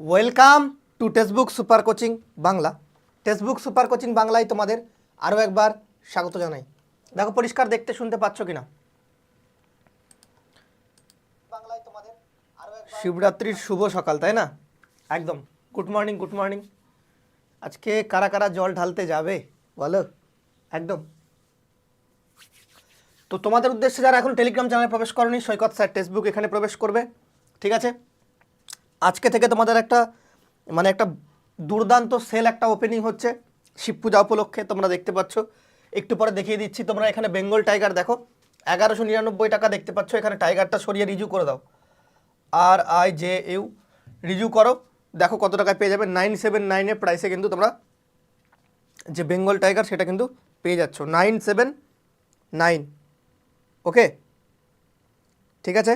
Welcome to textbook super coaching Bangla textbook super coaching বাংলায় তোমাদের আরও একবার স্বাগত জানাই। দেখো পরিষ্কার দেখতে শুনতে পাচ্ছ বাংলায় তোমাদের শিবরাত্রির শুভ সকাল তাই না? একদম। গুড মর্নিং গুড মর্নিং আজকে কারা কারা জল ঢালতে যাবে বলো? একদম। তো তোমাদের উদ্দেশ্যে যারা এখন টেলিগ্রাম চ্যানেলে প্রবেশ করনি সৈকত স্যার টেক্সটবুক এখানে প্রবেশ করবে। ঠিক আছে? আজকে থেকে তোমাদের একটা মানে একটা দুর্দান্ত সেল, একটা ওপেনিং হচ্ছে শিব পূজা উপলক্ষে, তোমরা দেখতে পাচ্ছ। একটু পরে দেখিয়ে দিচ্ছি, তোমরা এখানে বেঙ্গল টাইগার দেখো। এগারোশো নিরানব্বই টাকা দেখতে পাচ্ছ, এখানে টাইগারটা সরিয়ে রিজু করে দাও। আর আই জে ইউ, রিজু করো। দেখো কত টাকায় পেয়ে যাবে, নাইন সেভেন নাইনের প্রাইসে কিন্তু তোমরা যে বেঙ্গল টাইগার, সেটা কিন্তু পেয়ে যাচ্ছ। Nine seven nine, okay? ঠিক আছে?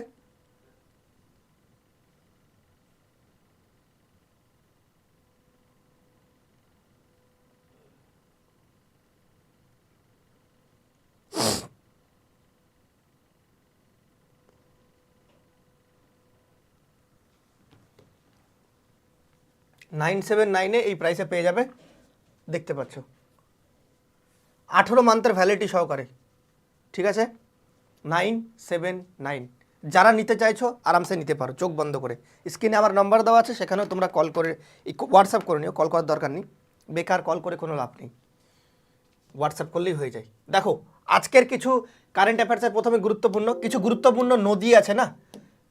নাইন সেভেন নাইনে এই প্রাইসে পেয়ে যাবে। দেখতে পাচ্ছ। আঠেরো মান্থের ভ্যালিডিটি সহকারে। ঠিক আছে? Nine seven nine. যারা নিতে চাইছো, আরামসে নিতে পারো, চোখ বন্ধ করে। স্ক্রিনে আমার নাম্বার দেওয়া আছে, সেখানেও তোমরা কল করে হোয়াটসঅ্যাপ করে নিও কল করার দরকার নেই। বেকার কল করে কোনো লাভ নেই। হোয়াটসঅ্যাপ করলেই হয়ে যায়। দেখো, আজকের কিছু কারেন্ট অ্যাফেয়ার্সের প্রথমে গুরুত্বপূর্ণ, কিছু গুরুত্বপূর্ণ নদী আছে না,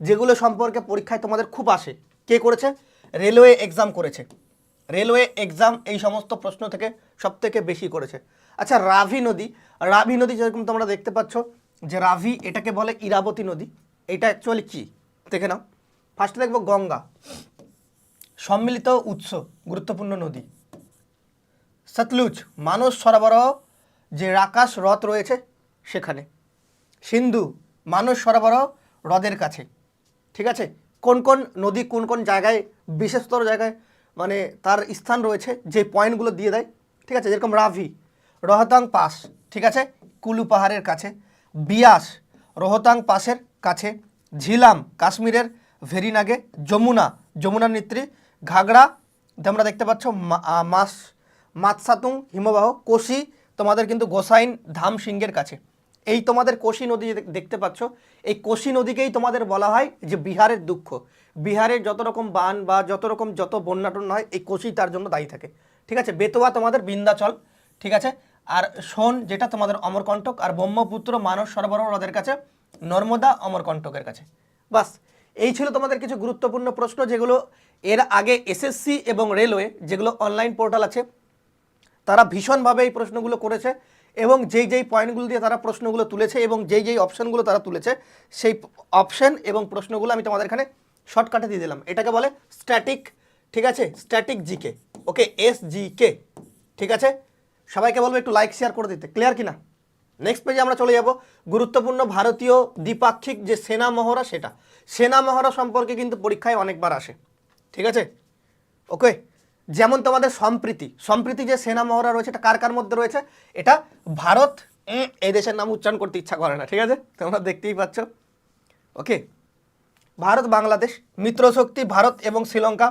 যেগুলো সম্পর্কে পরীক্ষায় তোমাদের খুব আসে। কে করেছে? রেলওয়ে এক্সাম করেছে। রেলওয়ে এক্সাম এই সমস্ত প্রশ্ন থেকে সব থেকে বেশি করেছে। আচ্ছা রাভি নদী রাভি নদী যেরকম তোমরা দেখতে পাচ্ছ, যে রাভি এটাকে বলে ইরাবতী নদী, এটা অ্যাকচুয়ালি কী? দেখে নাও। ফার্স্টে দেখব গঙ্গা। সম্মিলিত উৎস, গুরুত্বপূর্ণ নদী। সতলুজ, মানস সরবরাহ, যে রাকাশ হ্রদ রয়েছে সেখানে। সিন্ধু, মানস সরবরাহ হ্রদের কাছে। ঠিক আছে? কোন কোন নদী কোন কোন জায়গায়, বিশেষতর জায়গায় মানে তার স্থান রয়েছে, যে পয়েন্টগুলো দিয়ে দেয়, ঠিক আছে? যেরকম রাভি, রোহতাং পাস, ঠিক আছে? কুলু পাহাড়ের কাছে। বিয়াস, রোহতাং পাসের কাছে। ঝিলাম, কাশ্মীরের ভেরিনাগে। যমুনা যমুনা নেত্রী। ঘাগড়া তোমরা দেখতে পাচ্ছ মাস মাতসাতুং হিমবাহ, কোশি, তোমাদের কিন্তু গোসাইন ধাম সিংহের কাছে। এই তোমাদের কোশি নদী দেখতে পাচ্ছ, এই কোশি নদীকেই তোমাদের বলা হয় যে বিহারের দুঃখ। বিহারের যত রকম বান বা যত রকম যত বন্যা টন্যা হয়, এই কোশি তার জন্য দায়ী থাকে। ঠিক আছে? বেতোয়া তোমাদের বিন্দাচল। ঠিক আছে? আর সোন যেটা তোমাদের অমরকণ্টক, আর ব্রহ্মপুত্র মানস সরবরাহ হ্রদের কাছে, নর্মদা অমরকণ্টকের কাছে। বাস, এই ছিল তোমাদের কিছু গুরুত্বপূর্ণ প্রশ্ন, যেগুলো এর আগে এসএসসি এবং রেলওয়ে যেগুলো অনলাইন পোর্টাল আছে, তারা ভীষণভাবে এই প্রশ্নগুলো করেছে। এবং যেই যেই পয়েন্টগুলো দিয়ে তারা প্রশ্নগুলো তুলেছে এবং যেই যেই অপশানগুলো তারা তুলেছে, সেই অপশান এবং প্রশ্নগুলো আমি তোমাদের এখানে শর্টকাটে দিয়ে দিলাম। এটাকে বলে স্ট্যাটিক ঠিক আছে? Static GK okay S G K ঠিক আছে? সবাইকে বলব একটু লাইক শেয়ার করে দিতে। ক্লিয়ার কিনা? নেক্সট পেজে আমরা চলে যাব। গুরুত্বপূর্ণ ভারতীয় দ্বিপাক্ষিক যে সেনা মহড়া, সেটা। সেনা মহড়া সম্পর্কে কিন্তু পরীক্ষায় অনেকবার আসে। ঠিক আছে? ওকে যেমন তোমাদের সম্প্রীতি সম্প্রীতি যে সেনা মহড়া রয়েছে এটা কার কার মধ্যে রয়েছে? এটা ভারত এই দেশের নাম উচ্চারণ করতে ইচ্ছা করে না ঠিক আছে? তোমরা দেখতেই পাচ্ছ। ওকে ভারত বাংলাদেশ মিত্রশক্তি ভারত এবং শ্রীলঙ্কা।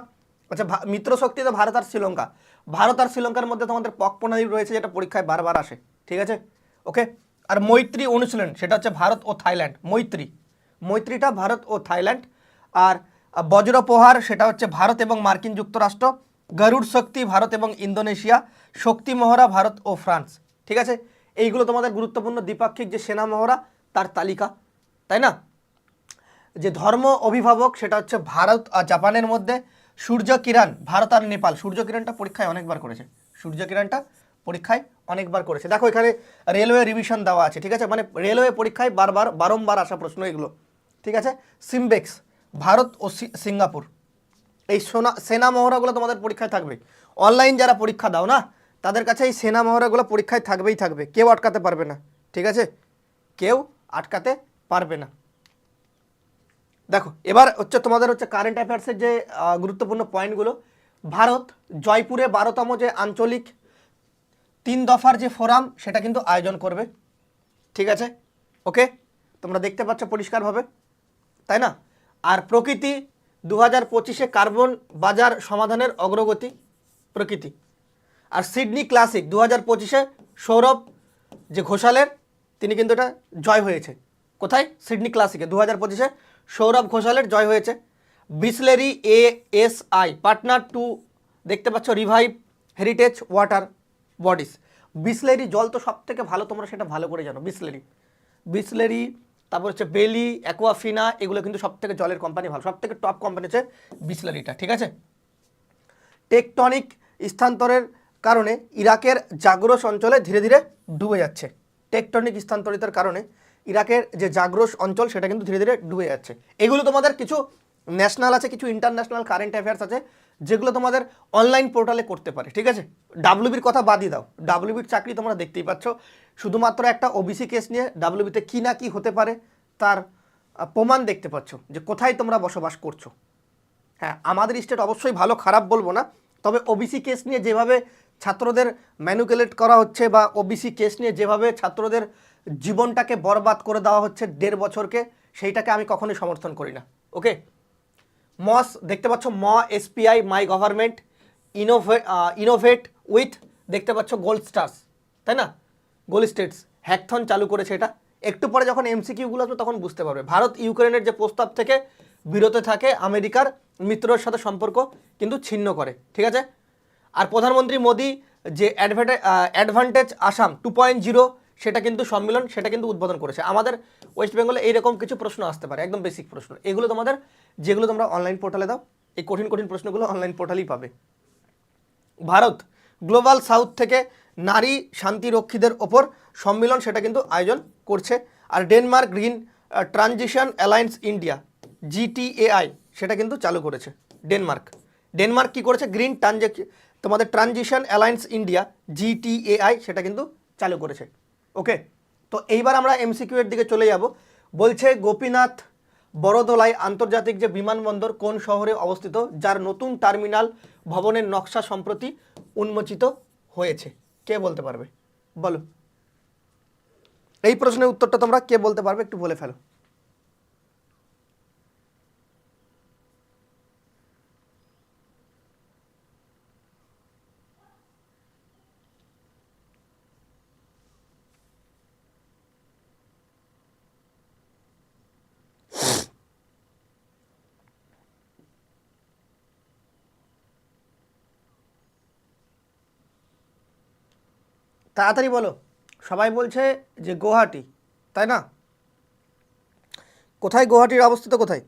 আচ্ছা মিত্রশক্তি তো ভারত আর শ্রীলঙ্কা। ভারত আর শ্রীলঙ্কার মধ্যে তোমাদের পক প্রণালী রয়েছে যেটা পরীক্ষায় বারবার আসে ঠিক আছে? ওকে আর মৈত্রী অনুশীলন সেটা হচ্ছে ভারত ও থাইল্যান্ড মৈত্রী। মৈত্রীটা ভারত ও থাইল্যান্ড। আর আহ, বজ্রপ্রহার সেটা হচ্ছে ভারত এবং মার্কিন যুক্তরাষ্ট্র। গরুড় শক্তি ভারত এবং ইন্দোনেশিয়া, শক্তি মহড়া ভারত ও ফ্রান্স। ঠিক আছে? এইগুলো তোমাদের গুরুত্বপূর্ণ দ্বিপাক্ষিক যে সেনা মহড়া, তার তালিকা। তাই না? যে ধর্ম অভিভাবক, সেটা হচ্ছে ভারত আর জাপানের মধ্যে সূর্য কিরণ, ভারত আর নেপাল। সূর্য কিরণটা পরীক্ষায় অনেকবার করেছে। সূর্য কিরণটা পরীক্ষায় অনেকবার করেছে। দেখো, এখানে রেলওয়ে রিভিশন দেওয়া আছে। ঠিক আছে? মানে রেলওয়ে পরীক্ষায় বারবার, বারংবার আসা প্রশ্ন এগুলো। ঠিক আছে? সিমবেক্স ভারত ও সিঙ্গাপুর। এই সোনা, সেনা মহড়াগুলো তোমাদের পরীক্ষায় থাকবে। অনলাইন যারা পরীক্ষা দাও না, তাদের কাছে এই সেনা মহড়াগুলো পরীক্ষায় থাকবেই থাকবে। কেউ আটকাতে পারবে না, ঠিক আছে? কেউ আটকাতে পারবে না। দেখো, এবার হচ্ছে তোমাদের হচ্ছে কারেন্ট অ্যাফেয়ার্সের যে গুরুত্বপূর্ণ পয়েন্টগুলো ভারত, জয়পুরে বারোতম যে আঞ্চলিক তিন দফার যে ফোরাম সেটা কিন্তু আয়োজন করবে। ঠিক আছে? ওকে তোমরা দেখতে পাচ্ছ পরিষ্কারভাবে, তাই না? আর প্রকৃতি দু হাজার পঁচিশে কার্বন বাজার সমাধানের অগ্রগতি প্রকৃতি। আর সিডনি ক্লাসিক দু হাজার পঁচিশে সৌরভ যে ঘোষালের, তিনি কিন্তু এটা জয় হয়েছে। কোথায়? সিডনি ক্লাসিকে। দু হাজার পঁচিশে সৌরভ ঘোষালের জয় হয়েছে। Bisleri A S I partner too, দেখতে পাচ্ছ, revive heritage water bodies. Bisleri জল তো সব থেকে ভালো, তোমরা সেটা ভালো করে জানো, বিসলেরি। বিসলেরি তারপর হচ্ছে বেলি অ্যাকোয়াফিনা এগুলো কিন্তু সব থেকে জলের কোম্পানি ভালো। সব থেকে টপ কোম্পানি হচ্ছে বিসলেরিটা ঠিক আছে? টেকটনিক স্থানান্তরের কারণে ইরাকের জাগ্রস অঞ্চলে ধীরে ধীরে ডুবে যাচ্ছে। টেকটনিক স্থানান্তরিতার কারণে ইরাকের যে জাগ্রস অঞ্চল, সেটা কিন্তু ধীরে ধীরে ডুবে যাচ্ছে। এগুলো তোমাদের কিছু ন্যাশনাল আছে, কিছু ইন্টারন্যাশনাল কারেন্ট অ্যাফেয়ার্স আছে। যেগুলো তোমাদের অনলাইন পোর্টালে করতে পারে, ঠিক আছে? ডাব্লিউবির কথা বাদই দাও। ডাব্লিউবির চাকরি তোমরা দেখতেই পাচ্ছ। শুধুমাত্র একটা ওবিসি কেস নিয়ে ডাব্লিউবিতে কী না কী হতে পারে, তার প্রমাণ দেখতে পাচ্ছ যে কোথায় তোমরা বসবাস করছ। হ্যাঁ আমাদের স্টেট অবশ্যই ভালো, খারাপ বলব না, তবে ওবিসি কেস নিয়ে যেভাবে ছাত্রদের ম্যানুকুলেট করা হচ্ছে বা ওবিসি কেস নিয়ে যেভাবে ছাত্রদের জীবনটাকে বরবাদ করে দেওয়া হচ্ছে দেড় বছরকে, সেইটাকে আমি কখনোই সমর্থন করি না। ওকে মস, দেখতে পাচ্ছ ম এসপিআই মাই গভর্নমেন্ট ইনোভে ইনোভেট উইথ দেখতে পাচ্ছ গোল্ড স্টার্স তাই না? গোল্ড স্টেটস হ্যাকথন চালু করেছে এটা। একটু পরে যখন এমসিকিউগুলো আসবে তখন বুঝতে পারবে। ভারত, ইউক্রেনের যে প্রস্তাব থেকে বিরত থাকে আমেরিকার মিত্রর সাথে সম্পর্ক কিন্তু ছিন্ন করে, ঠিক আছে? আর প্রধানমন্ত্রী মোদি যে advantage Assam two point zero সেটা কিন্তু সম্মেলন, সেটা কিন্তু উদ্বোধন করেছে। আমাদের ওয়েস্ট বেঙ্গলে এইরকম কিছু প্রশ্ন আসতে পারে, একদম বেসিক প্রশ্ন। এগুলো তোমাদের যেগুলো তোমরা অনলাইন পোর্টালে দাও, এই কঠিন কঠিন প্রশ্নগুলো অনলাইন পোর্টালেই পাবে। ভারত গ্লোবাল সাউথ থেকে নারী শান্তিরক্ষীদের ওপর সম্মেলন, সেটা কিন্তু আয়োজন করছে। আর Denmark green transition alliance India GTAI সেটা কিন্তু চালু করেছে ডেনমার্ক ডেনমার্ক কি করেছে? গ্রিন ট্রানজেক তোমাদের ট্রানজিশন অ্যালায়েন্স ইন্ডিয়া জিটিএআই সেটা কিন্তু চালু করেছে। ওকে তো এইবার আমরা এমসিকিউ এর দিকে চলে যাব। বলছে গোপীনাথ বড়দোলাই আন্তর্জাতিক যে বিমানবন্দর কোন শহরে অবস্থিত, যার নতুন টার্মিনাল ভবনের নকশা সম্প্রতি উন্মোচিত হয়েছে? কে বলতে পারবে? বলো। এই প্রশ্নের উত্তরটা তোমরা কে বলতে পারবে একটু বলে ফেলো। তাড়াতাড়ি বলো। সবাই বলছে যে গুয়াহাটি, তাই না? কোথায় গুয়াহাটির অবস্থিত কোথায়?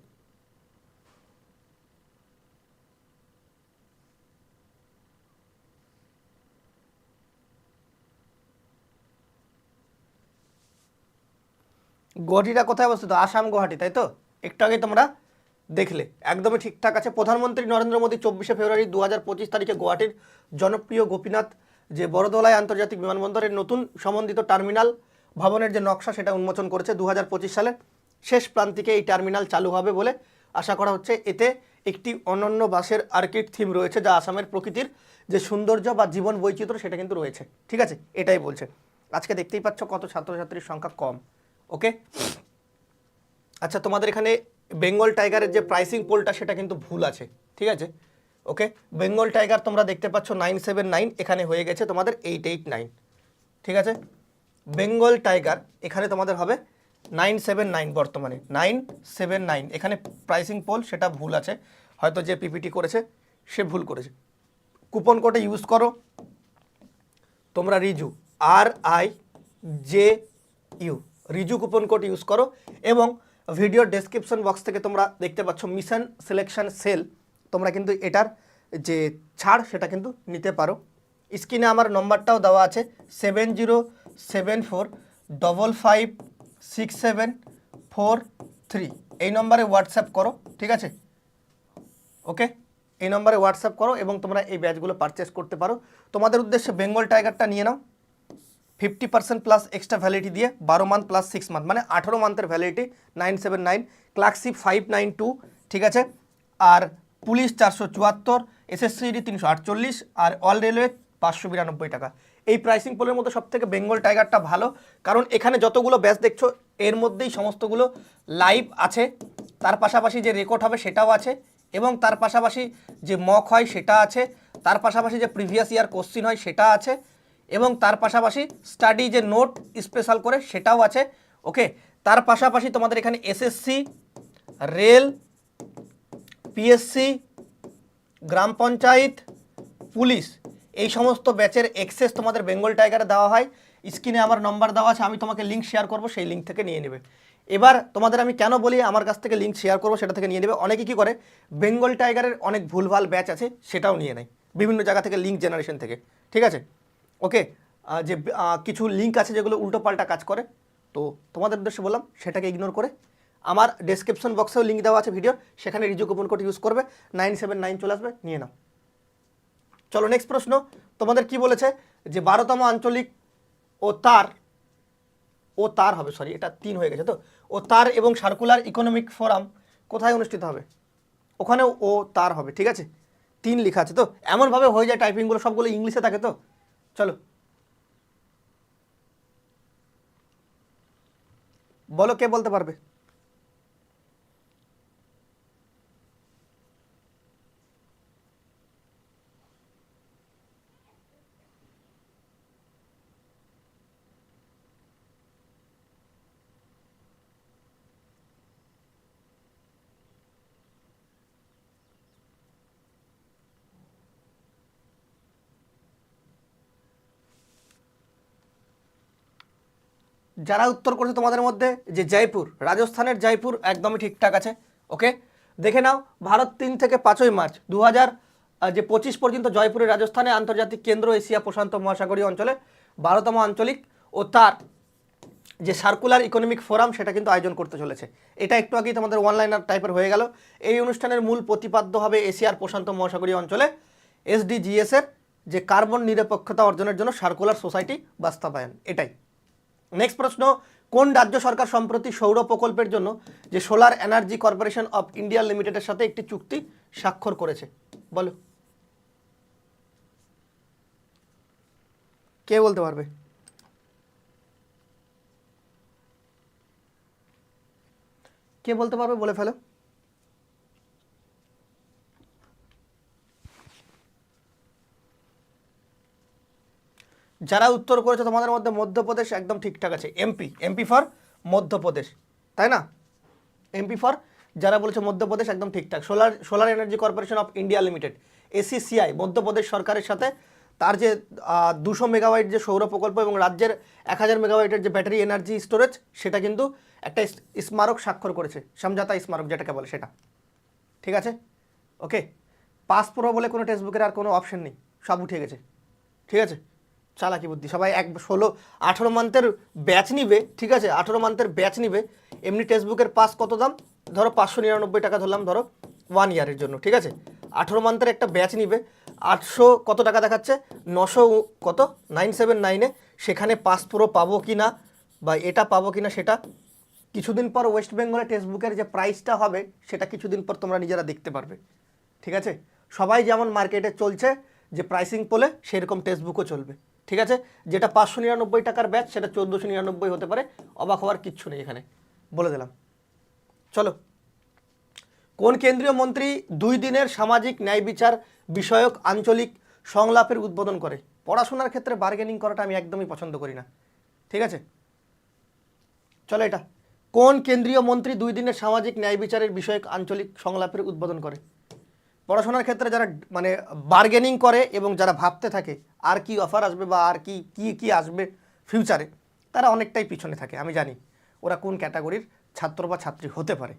গুয়াহাটিটা কোথায় অবস্থিত? আসাম, গুয়াহাটি, তাই তো? একটু আগে তোমরা দেখলে। একদমই ঠিকঠাক আছে। প্রধানমন্ত্রী নরেন্দ্র মোদী চব্বিশে ফেব্রুয়ারি দু হাজার পঁচিশ তারিখে গুয়াহাটির জনপ্রিয় গোপীনাথ যে বড়দোলাই আন্তর্জাতিক বিমানবন্দরের নতুন সমন্বিত টার্মিনাল ভবনের যে নকশা সেটা উন্মোচন করেছে দু সালের শেষ প্রান্তিকে এই টার্মিনাল চালু হবে বলে আশা করা হচ্ছে। এতে একটি অনন্য বাসের আর্কিড থিম রয়েছে যা আসামের প্রকৃতির যে সৌন্দর্য বা জীবন বৈচিত্র্য সেটা কিন্তু রয়েছে। ঠিক আছে? এটাই বলছে। আজকে দেখতেই পাচ্ছ কত ছাত্রছাত্রীর সংখ্যা কম। ওকে? আচ্ছা তোমাদের এখানে বেঙ্গল টাইগারের যে প্রাইসিং পোলটা সেটা কিন্তু ভুল আছে। ঠিক আছে? ওকে বেঙ্গল টাইগার তোমরা দেখতে পাচ্ছ নাইন সেভেন নাইন এখানে হয়ে গেছে তোমাদের এইট এইট নাইন ঠিক আছে? বেঙ্গল টাইগার এখানে তোমাদের হবে নাইন সেভেন নাইন বর্তমানে। নাইন সেভেন নাইন এখানে প্রাইসিং পোল সেটা ভুল আছে। হয়তো যে পিপিটি করেছে, সে ভুল করেছে। কুপন কোডে ইউজ করো। তোমরা Riju R I J U Riju coupon code use করো। এবং ভিডিও ডেসক্রিপশন বক্স থেকে তোমরা দেখতে পাচ্ছ মিশন সিলেকশন সেল তোমরা কিন্তু এটার যে ছাড় সেটা কিন্তু নিতে পারো। স্ক্রিনে আমার নম্বরটাও দেওয়া আছে, seven zero seven four, double five six seven four three. এই নম্বরে হোয়াটসঅ্যাপ করো, ঠিক আছে? ওকে? এই নম্বরে হোয়াটসঅ্যাপ করো এবং তোমরা এই ব্যাচগুলো পারচেস করতে পারো। তোমাদের উদ্দেশ্যে বেঙ্গল টাইগারটা নিয়ে নাও। Fifty percent plus extra validity দিয়ে বারো মান্থ প্লাস সিক্স মান্থ মানে আঠেরো মান্থের validity nine seven nine clerkship five nine two ঠিক আছে? আর পুলিশ চারশো চুয়াত্তর, এসএসসিডি তিনশো আটচল্লিশ আর অল রেলওয়ে পাঁচশো বিরানব্বই টাকা। এই প্রাইসিং পোলের মধ্যে সব থেকে বেঙ্গল টাইগারটা ভালো, কারণ এখানে যতগুলো ব্যাচ দেখছ, এর মধ্যেই সমস্তগুলো লাইভ আছে। তার পাশাপাশি যে রেকর্ড হবে সেটাও আছে এবং তার পাশাপাশি যে মক হয় সেটা আছে, তার পাশাপাশি যে প্রিভিয়াস ইয়ার কোশ্চিন হয় সেটা আছে এবং তার পাশাপাশি স্টাডি যে নোট স্পেশাল করে সেটাও আছে ওকে তার পাশাপাশি তোমাদের এখানে এসএসসি রেল পিএসসি গ্রাম পঞ্চায়েত, পুলিশ, এই সমস্ত ব্যাচের এক্সেস তোমাদের বেঙ্গল টাইগারে দেওয়া হয়। স্ক্রিনে আমার নম্বর দেওয়া আছে, আমি তোমাকে লিঙ্ক শেয়ার করব, সেই লিঙ্ক থেকে নিয়ে নেবে। এবার তোমাদের আমি কেন বলি, আমার কাছ থেকে লিঙ্ক শেয়ার করব, সেটা থেকে নিয়ে নেবে। অনেকে কী করে বেঙ্গল টাইগারের অনেক ভুলভাল ব্যাচ আছে, সেটাও নিয়ে নেয়। বিভিন্ন জায়গা থেকে লিঙ্ক জেনারেশন থেকে। ঠিক আছে? ওকে যে কিছু লিঙ্ক আছে যেগুলো উল্টোপাল্টা কাজ করে, তো তোমাদের উদ্দেশ্যে বললাম, সেটাকে ইগনোর করে আমার ডেসক্রিপশন বক্সেও লিঙ্ক দেওয়া আছে ভিডিও সেখানে রিজু কুপন কোড ইউজ করবে নাইন সেভেন নাইন চলে আসবে, নিয়ে নাও। চলো নেক্সট প্রশ্ন, তোমাদের কি বলেছে যে বারোতম আঞ্চলিক ও তার ও তার হবে সরি এটা তিন হয়ে গেছে তো, ও তার এবং সার্কুলার ইকোনমিক ফোরাম কোথায় অনুষ্ঠিত হবে? ওখানেও ও তার হবে, ঠিক আছে? তিন লেখা আছে তো, এমনভাবে হয়ে যায় টাইপিংগুলো সবগুলো ইংলিশে থাকে তো। চলো। বলো কে বলতে পারবে? যারা উত্তর করেছে তোমাদের মধ্যে, যে জয়পুর, রাজস্থানের জয়পুর একদমই ঠিকঠাক আছে ওকে দেখে নাও, ভারত তিন থেকে পাঁচই মার্চ দু হাজার যে পঁচিশ পর্যন্ত জয়পুরের রাজস্থানে আন্তর্জাতিক কেন্দ্র এশিয়া প্রশান্ত মহাসাগরীয় অঞ্চলে বারোতম আঞ্চলিক ও তার যে সার্কুলার ইকোনমিক ফোরাম সেটা কিন্তু আয়োজন করতে চলেছে। এটা একটু আগেই তোমাদের অনলাইনার টাইপের হয়ে গেল। এই অনুষ্ঠানের মূল প্রতিপাদ্য হবে এশিয়ার প্রশান্ত মহাসাগরীয় অঞ্চলে এসডিজিএস এর যে কার্বন নিরপেক্ষতা অর্জনের জন্য সার্কুলার সোসাইটি বাস্তবায়ন, এটাই। নেক্সট প্রশ্ন, কোন রাজ্য সরকার সম্প্রতি সৌর প্রকল্পের জন্য যে solar energy corporation of India লিমিটেডের সাথে একটি চুক্তি স্বাক্ষর করেছে? বলো। কে বলতে পারবে? কে বলতে পারবে বলে ফেলো। যারা উত্তর করেছে তোমাদের মধ্যে মধ্যপ্রদেশ একদম ঠিকঠাক আছে। এমপি এমপি ফর মধ্যপ্রদেশ, তাই না? এমপি ফর যারা বলেছে মধ্যপ্রদেশ একদম ঠিকঠাক। Solar solar energy corporation of India limited ACCI Madhya Pradesh সরকারের সাথে তার যে দুশো মেগাওয়াইট যে সৌর প্রকল্প এবং রাজ্যের এক হাজার মেগাওয়াইটের যে ব্যাটারি এনার্জি স্টোরেজ সেটা কিন্তু একটা স্মারক স্বাক্ষর করেছে। সমঝাতা স্মারক যেটাকে বলে সেটা। ঠিক আছে? ওকে পাস প্রো বলে কোনো টেক্সটবুকের আর কোনো অপশন নেই। সব উঠে গেছে। ঠিক আছে? চালাকি বুদ্ধি। সবাই এক ষোলো, আঠেরো মান্থের ব্যাচ নিবে, ঠিক আছে? আঠেরো মান্থের ব্যাচ নিবে। এমনি টেক্সটবুকের পাস কত দাম? ধরো পাঁচশো নিরানব্বই টাকা ধরলাম, ধরো ওয়ান ইয়ারের জন্য, ঠিক আছে? আঠেরো মান্থের একটা ব্যাচ নিবে, আটশো কত টাকা দেখাচ্ছে? নশো কত? নাইন সেভেন নাইনে সেখানে পাস প্রো পাবো কি না? বা এটা পাবো কি না, সেটা কিছুদিন পর ওয়েস্ট বেঙ্গলের টেক্সটবুকের যে প্রাইসটা হবে, সেটা কিছুদিন পর তোমরা নিজেরা দেখতে পারবে, ঠিক আছে? সবাই যেমন মার্কেটে চলছে, যে প্রাইসিং পোলে সেরকম টেক্সটবুকও চলবে। ঠিক আছে? যেটা পাঁচশো নিরানব্বই টাকার ব্যাচ, সেটা চোদ্দোশো নিরানব্বই হতে পারে। অবাক হওয়ার কিচ্ছু নেই এখানে। বলে দিলাম। চলো। কোন কেন্দ্রীয় মন্ত্রী দুই দিনের সামাজিক ন্যায় বিচার বিষয়ক আঞ্চলিক সংলাপের উদ্বোধন করে? পড়াশোনার ক্ষেত্রে বার্গেনিং করাটা আমি একদমই পছন্দ করি না। ঠিক আছে? চলো এটা। কোন কেন্দ্রীয় মন্ত্রী দুই দিনের সামাজিক ন্যায় বিচারের বিষয়ক আঞ্চলিক সংলাপের উদ্বোধন করে? পড়াশোনার ক্ষেত্রে যারা মানে বার্গেনিং করে এবং যারা ভাবতে থাকে আর কি অফার আসবে বা আর কি কি কি আসবে ফিউচারে তারা অনেকটাই পিছনে থাকে, আমি জানি। ওরা কোন ক্যাটাগরির ছাত্র বা ছাত্রী হতে পারে,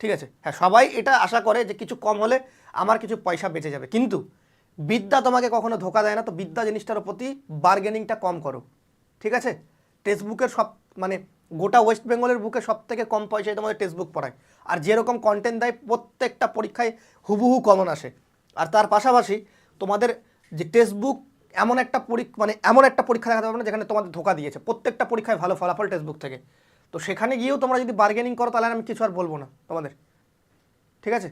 ঠিক আছে? হ্যাঁ সবাই এটা আশা করে যে কিছু কম হলে আমার কিছু পয়সা বেঁচে যাবে। কিন্তু বিদ্যা তোমাকে কখনো ধোকা দেয় না, তো বিদ্যা জিনিসটার প্রতি বার্গেনিংটা কম করো, ঠিক আছে? টেক্সটবুকের সব মানে গোটা ওয়েস্ট বেঙ্গলের বুকে সব থেকে কম পয়সায় তোমাদের টেক্সট বুক পড়ায়। আর যেরকম কন্টেন্ট দেয়, প্রত্যেকটা পরীক্ষায় হুবহু কমন আসে। আর তার পাশাপাশি তোমাদের যে টেক্সট বুক এমন একটা পরীক্ষা মানে এমন একটা পরীক্ষা দেখাতে পারবে না যেখানে তোমাদের ধোকা দিয়েছে। প্রত্যেকটা পরীক্ষায় ভালো ফলাফল টেক্সট বুক থেকে। তো সেখানে গিয়েও তোমরা যদি বার্গেনিং করো, তাহলে আমি কিছু আর বলব না তোমাদের। ঠিক আছে?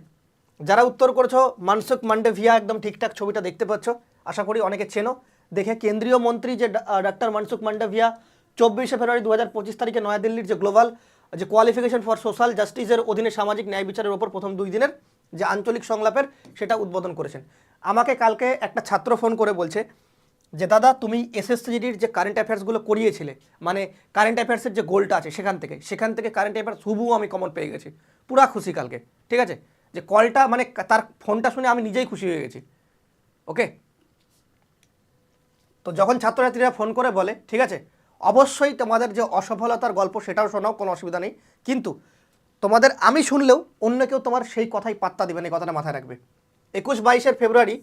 যারা উত্তর করেছ মানসুক মান্ডেভিয়া একদম ঠিকঠাক ছবিটা দেখতে পাচ্ছ। আশা করি অনেকে চেনো। দেখে কেন্দ্রীয় মন্ত্রী যে ডাক্তার মানসুক মান্ডাভিয়া চব্বিশে ফেব্রুয়ারি দু হাজার পঁচিশ তারিখে নয়াদিল্লির যে গ্লোবাল, যে কোয়ালিফিকেশন ফর সোশ্যাল জাস্টিসের অধীনে সামাজিক ন্যায় বিচারের ওপর প্রথম দুই দিনের যে আঞ্চলিক সংলাপের সেটা উদ্বোধন করেছেন। আমাকে কালকে একটা ছাত্র ফোন করে বলছে যে, দাদা, তুমি এসএসসিজিডির যে কারেন্ট অ্যাফেয়ার্সগুলো করিয়েছিলে মানে কারেন্ট অ্যাফেয়ার্সের যে গোলটা আছে সেখান থেকে সেখান থেকে কারেন্ট অ্যাফেয়ার্স হুবু আমি কমন পেয়ে গেছি। পুরা খুশি কালকে, ঠিক আছে? যে কলটা মানে তার ফোনটা শুনে আমি নিজেই খুশি হয়ে গেছি। ওকে তো যখন ছাত্রছাত্রীরা ফোন করে বলে, ঠিক আছে অবশ্যই তোমাদের যে অসফলতার গল্প সেটাও শোনাও, কোনো অসুবিধা নেই। কিন্তু তোমাদের আমি শুনলেও অন্য কেউ তোমার সেই কথাই পাত্তা দেবে না, এই কথাটা মাথায় রাখবে। একুশ বাইশের ফেব্রুয়ারি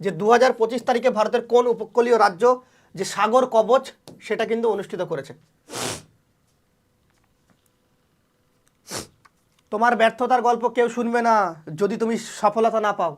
যে দু হাজার পঁচিশ তারিখে ভারতের কোন উপকূলীয় রাজ্য যে সাগর কবচ, সেটা কিন্তু অনুষ্ঠিত করেছে। তোমার ব্যর্থতার গল্প কেউ শুনবে না, যদি তুমি সফলতা না পাও।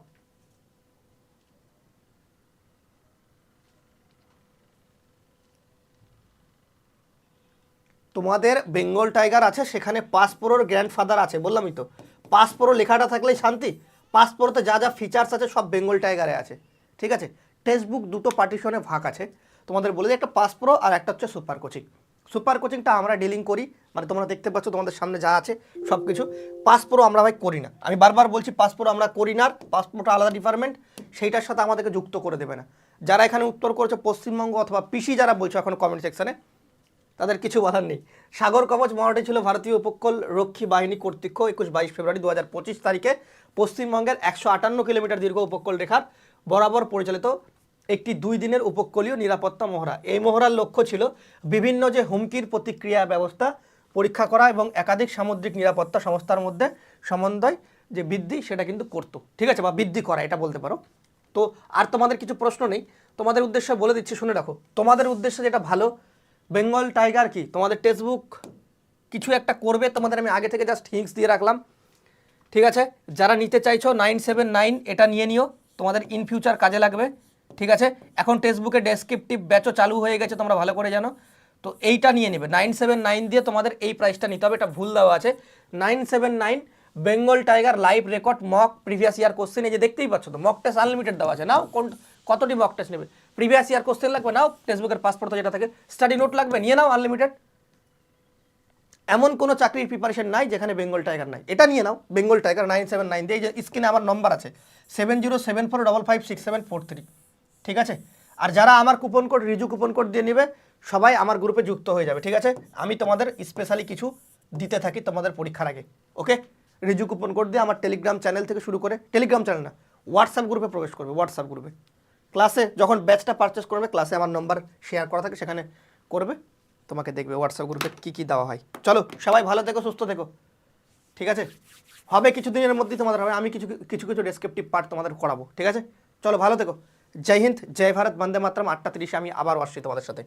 তোমাদের বেঙ্গল টাইগার আছে, সেখানে পাসপোরোর গ্র্যান্ডফাদার আছে, বললামই তো। পাসপোরো লেখাটা থাকলেই শান্তি। পাসপোরোতে যা যা ফিচার্স আছে সব বেঙ্গল টাইগারে আছে। ঠিক আছে? টেক্সট বুক দুটো পার্টিশনে ভাগ আছে। তোমাদের বলে দিই, একটা পাসপোরো আর একটা হচ্ছে সুপার কোচিং সুপার কোচিংটা আমরা ডিলিং করি মানে তোমরা দেখতে পাচ্ছ তোমাদের সামনে যা আছে সব কিছু পাসপোরো আমরা ভাই করি না। আমি বারবার বলছি পাসপোরো আমরা করি না পাসপোর্ট আলাদা ডিপার্টমেন্ট সেইটার সাথে আমাদেরকে যুক্ত করে দেবে না। যারা এখানে উত্তর করেছে, পশ্চিমবঙ্গ অথবা পিসি যারা বলছো, এখন কমেন্ট সেকশনে তাদের কিছু বলার নেই। সাগর কবচ মহাটি ছিল ভারতীয় উপকূল রক্ষী বাহিনী কর্তৃক একুশ বাইশ ফেব্রুয়ারি দু হাজার পঁচিশ তারিখে। পশ্চিমবঙ্গের একশো আটান্ন কিলোমিটার দীর্ঘ উপকূল রেখার বরাবর পরিচালিত একটি দুই দিনের উপকূলীয় নিরাপত্তা মহড়া। এই মহড়ার লক্ষ্য ছিল বিভিন্ন যে হুমকির প্রতিক্রিয়া ব্যবস্থা পরীক্ষা করা এবং একাধিক সামুদ্রিক নিরাপত্তা সংস্থার মধ্যে সমন্বয় যে বৃদ্ধি, সেটা কিন্তু করতো। ঠিক আছে, বা বৃদ্ধি করা, এটা বলতে পারো। তো আর তোমাদের কিছু প্রশ্ন নেই? তোমাদের উদ্দেশ্যে বলে দিচ্ছি, শুনে রাখো। তোমাদের উদ্দেশ্যে যেটা ভালো বেঙ্গল টাইগার কি? তোমাদের টেক্সটবুক কিছু একটা করবে, তোমাদের আমি আগে থেকে জাস্ট হিংস দিয়ে রাখলাম। ঠিক আছে? যারা নিতে চাইছো নাইন সেভেন নাইন এটা নিয়ে নিও। তোমাদের ইন ফিউচার কাজে লাগবে। ঠিক আছে? এখন টেক্সটবুকে ডেসক্রিপটিভ ব্যাচও চালু হয়ে গেছে, তোমরা ভালো করে জানো। তো এইটা নিয়ে নেবে। নাইন সেভেন নাইন দিয়ে তোমাদের এই প্রাইসটা নিতে হবে, এটা ভুল দেওয়া আছে। Nine seven nine Bengal tiger live record mock previous year question এই যে দেখতেই পাচ্ছ তো মক টেস্ট আনলিমিটেড দেওয়া আছে। নাও, কোন কতটি মক টেস্ট নেবে? প্রিভিয়াস ইয়ার কোশ্চেন লাগবে, নাও টেক্সটবুকের পাসপোর্ট যেটা থাকে স্টাডি নোট লাগবে, নিয়ে নাও আনলিমিটেড এমন কোনো চাকরির প্রিপারেশন নাই যেখানে বেঙ্গল টাইগার নাই। এটা নিয়ে নাও Bengal tiger nine seven nine দিয়ে যে স্ক্রিনে আমার নম্বর আছে seven zero seven four double five six seven four three ঠিক আছে? আর যারা আমার coupon code Riju coupon code দিয়ে নেবে, সবাই আমার গ্রুপে যুক্ত হয়ে যাবে, ঠিক আছে? আমি তোমাদের স্পেশালি কিছু দিতে থাকি তোমাদের পরীক্ষার আগে ওকে রিজু কুপন কোড দিয়ে আমার টেলিগ্রাম চ্যানেল থেকে শুরু করে টেলিগ্রাম চ্যানেল না হোয়াটসঅ্যাপ গ্রুপে প্রবেশ করবে হোয়াটসঅ্যাপ গ্রুপে ক্লাসে যখন ব্যাচটা পারচেস করবে, ক্লাসে আমার নম্বর শেয়ার করা থাকে, সেখানে করবে। তোমাকে দেখবে হোয়াটসঅ্যাপ গ্রুপে কী কী দেওয়া হয়। চলো, সবাই ভালো থেকো, সুস্থ থেকো। ঠিক আছে? হবে কিছু দিনের মধ্যেই তোমাদের হবে। আমি কিছু কিছু কিছু ডেসক্রিপটিভ পার্ট তোমাদের করাবো। ঠিক আছে? চলো, ভালো থেকো। জয় হিন্দ, জয় ভারত, বন্দে মাতরম। আটটা তিরিশে আমি আবার আসছি তোমাদের সাথে।